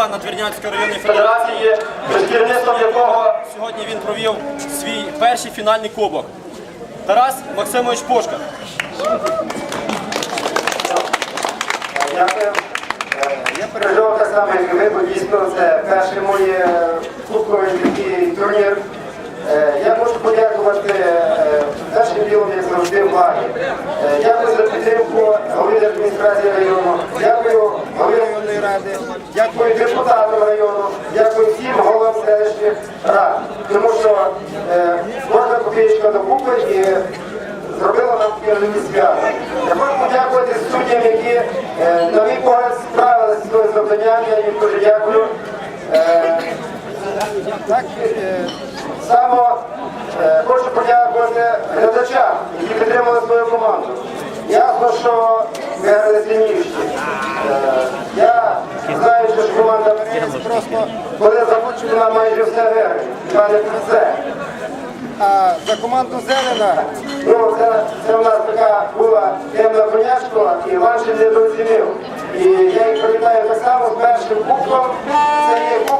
голова Надвірнянської районної федерації, під керівництвом якого сьогодні він провів свій перший фінальний кубок. Тарас Максимович Пошка. Дякую. Е, Я переживав так само, як ви, бо дійсно це перший мій клубковий турнір. Дякую за підтримку голові адміністрації району, дякую голові районної ради, дякую депутатам району, дякую всім головам селищних рад. Тому що е, кожна копійка докупить і зробила нам керівні свято. Я хочу подякувати суддям, які е, на мій погляд справилися з своїм завданням. Я їм дуже дякую. Е, е, само е, подякувати глядачам, які підтримали свою команду. Ясно, що ми грали сильніші. Е, я знаю, що команда просто коли замучена майже все виграє. Та не про це. А за команду Зелена, ну це, це у нас така була темна конячка, і Іван ще не зрозумів. І я їх привітаю так само з першим кубком. Це є кубок